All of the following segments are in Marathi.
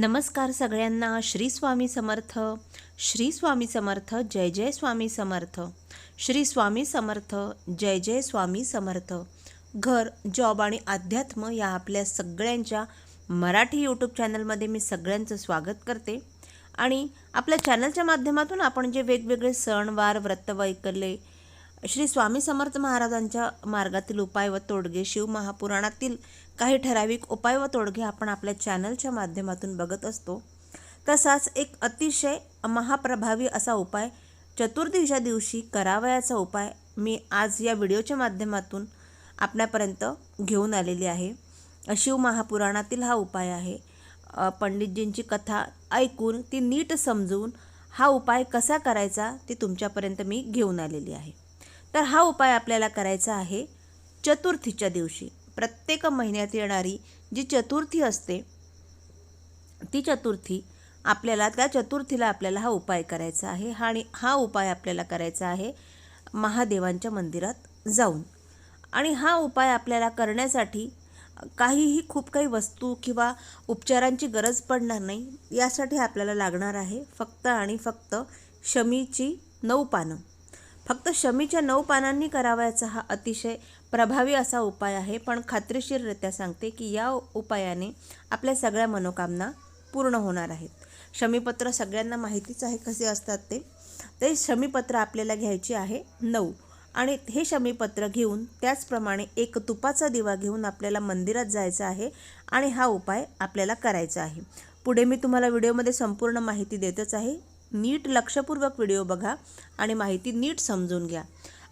नमस्कार सगळ्यांना श्री स्वामी समर्थ. श्री स्वामी समर्थ जय जय स्वामी समर्थ. श्री स्वामी समर्थ जय जय स्वामी समर्थ. घर जॉब आणि अध्यात्म या आपल्या सगळ्यांच्या मराठी यूट्यूब चॅनलमध्ये मी सगळ्यांचं स्वागत करते. आणि आपल्या चॅनलच्या माध्यमातून आपण जे वेगवेगळे सण वार श्री स्वामी समर्थ महाराजांच्या मार्गातील उपाय व तोडगे शिव महापुराणातील काही ठराविक उपाय व तोडगे आपण आपल्या चॅनलच्या माध्यमातून बघत असतो. तसाच एक अतिशय महाप्रभावी असा उपाय चतुर्दशीच्या दिवशी करावयाचा उपाय मी आज या व्हिडिओच्या माध्यमातून आपल्यापर्यंत घेऊन आलेली आहे. शिव महापुराणातील हा उपाय आहे. पंडितजींची कथा ऐकून ती नीट समजून हा उपाय कसा करायचा ती तुमच्यापर्यंत मी घेऊन आलेली आहे. तर हा उपाय आपल्याला करायचा आहे चतुर्थीच्या दिवशी. प्रत्येक महिन्यात येणारी जी चतुर्थी असते ती चतुर्थी आपल्याला त्या चतुर्थीला आपल्याला हा उपाय करायचा आहे हा आणि हा उपाय आपल्याला करायचा आहे महादेवांच्या मंदिरात जाऊन. आणि हा उपाय आपल्याला करण्यासाठी काहीही खूप काही वस्तू किंवा उपचारांची गरज पडणार नाही यासाठी आपल्याला लागणार आहे फक्त आणि फक्त शमीची नऊ पानं. फक्त शमीच्या नऊ पानांनी करावयाचा हा अतिशय प्रभावी असा उपाय आहे. पण खात्रीशीररित्या सांगते की या उपायाने आपल्या सगळ्या मनोकामना पूर्ण होणार आहेत. शमीपत्र सगळ्यांना माहितीच आहे कसे असतात ते. ते शमीपत्र आपल्याला घ्यायचे आहे नऊ. आणि हे शमीपत्र घेऊन त्याचप्रमाणे एक तुपाचा दिवा घेऊन आपल्याला मंदिरात जायचं आहे आणि हा उपाय आपल्याला करायचा आहे. पुढे मी तुम्हाला व्हिडिओमध्ये संपूर्ण माहिती देतच आहे. नीट लक्षपूर्वक व्हिडिओ बघा आणि माहिती नीट समजून घ्या.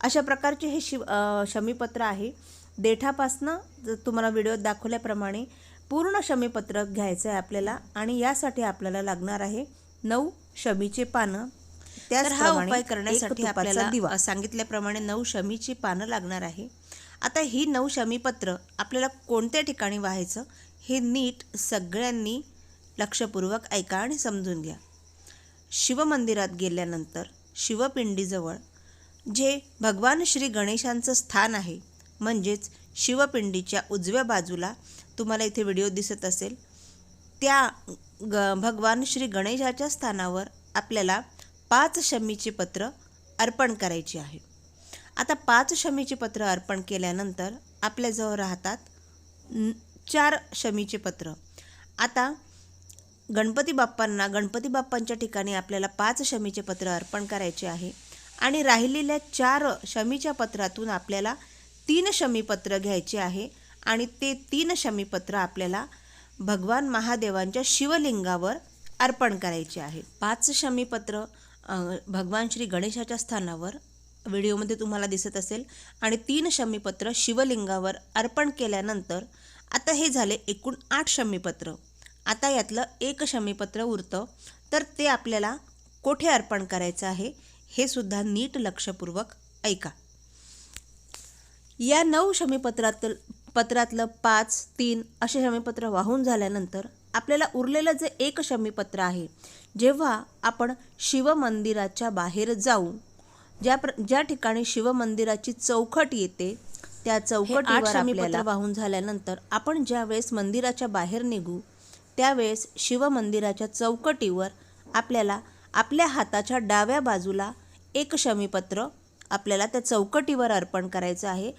अशा प्रकारचे हे शिव शमीपत्र आहे. देठापासनं ज- तुम्हाला व्हिडिओत दाखवल्याप्रमाणे पूर्ण शमीपत्र घ्यायचं आहे आपल्याला आणि यासाठी आपल्याला लागणार आहे नऊ शमीचे पानं. तर हा उपाय करण्यासाठी आपल्याला दिवा. सांगितल्याप्रमाणे नऊ शमीची पानं लागणार आहे. आता ही नऊ शमीपत्र आपल्याला कोणत्या ठिकाणी व्हायचं हे नीट सगळ्यांनी लक्षपूर्वक ऐका आणि समजून घ्या. शिवमंदिरात गेल्यानंतर शिवपिंडीजवळ जे भगवान श्री गणेशांचं स्थान आहे म्हणजेच शिवपिंडीच्या उजव्या बाजूला तुम्हाला इथे व्हिडिओ दिसत असेल त्या ग भगवान श्री गणेशाच्या स्थानावर आपल्याला पाच शमीचे पत्र अर्पण करायचे आहे. आता पाच शमीचे पत्र अर्पण केल्यानंतर आपल्याजवळ राहतात चार शमीचे पत्र. आता गणपती बाप्पांना गणपती बाप्पांच्या ठिकाणी आपल्याला पाच शमीचे पत्र अर्पण करायचे आहे. आणि राहिलेल्या चार शमीच्या पत्रातून आपल्याला तीन शमीपत्र घ्यायचे आहे. आणि ते तीन शमीपत्र आपल्याला भगवान महादेवांच्या शिवलिंगावर अर्पण करायचे आहे. पाच शमीपत्र भगवान श्री गणेशाच्या स्थानावर व्हिडिओमध्ये तुम्हाला दिसत असेल. आणि तीन शमीपत्र शिवलिंगावर अर्पण केल्यानंतर आता हे झाले एकूण आठ शमीपत्र आता यातलं एक शमीपत्र उरतं. तर ते आपल्याला कोठे अर्पण करायचं आहे हे सुद्धा नीट लक्षपूर्वक ऐका. या नऊ शमीपत्रातील पत्रातलं पाच तीन असे शमीपत्र वाहून झाल्यानंतर आपल्याला उरलेलं जे एक शमीपत्र आहे जेव्हा आपण शिवमंदिराच्या बाहेर जाऊ ज्या प्र ज्या ठिकाणी शिवमंदिराची चौकट येते त्या चौकटीवर आपल्याला वाहून झाल्यानंतर आपण ज्या वेळेस मंदिराच्या बाहेर निघू त्यावेळेस शिवमंदिराच्या चौकटीवर आपल्याला आपल्या हाताच्या डाव्या बाजूला एक शमीपत्र आपल्याला त्या चौकटीवर अर्पण करायचं आहे.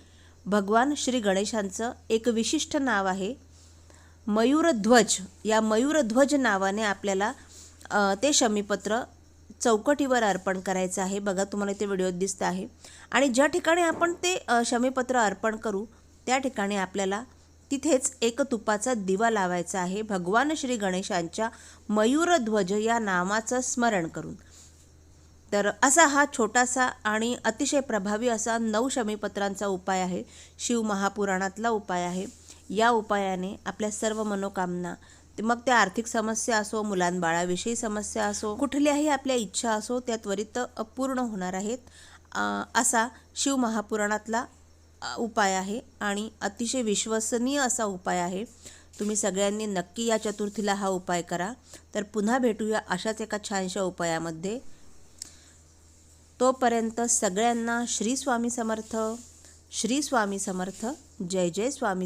भगवान श्री गणेशांचं एक विशिष्ट नाव आहे. मयूरध्वज या मयूरध्वज नावाने आपल्याला ते शमीपत्र चौकटीवर अर्पण करायचं आहे. बघा तुम्हाला ते व्हिडिओत दिसतं आहे. आणि ज्या ठिकाणी आपण ते शमीपत्र अर्पण करू त्या ठिकाणी आपल्याला तिथेच एक तुपाचा दिवा लावायचा आहे. भगवान श्री गणेशांच्या मयूरध्वज या नामाचं स्मरण करून. तर असा हा छोटासा आणि अतिशय प्रभावी असा नऊ शमीपत्रांचा उपाय आहे. शिव महापुराणातला उपाय आहे. या उपायाने आपल्या सर्व मनोकामना ते मग त्या आर्थिक समस्या असो मुलांबाळाविषयी समस्या असो कुठल्याही आपल्या इच्छा असो त्या त्वरित पूर्ण होणार आहेत. असा शिव महापुराणातला उपाय आहे आणि अतिशय विश्वसनीय असा उपाय आहे. तुम्ही सगळ्यांनी नक्की या चतुर्थीला हा उपाय करा. तर पुन्हा भेटूया अशाच एका छानशा उपायामध्ये. तोपर्यंत सगळ्यांना श्री स्वामी समर्थ श्री स्वामी समर्थ जय जय स्वामी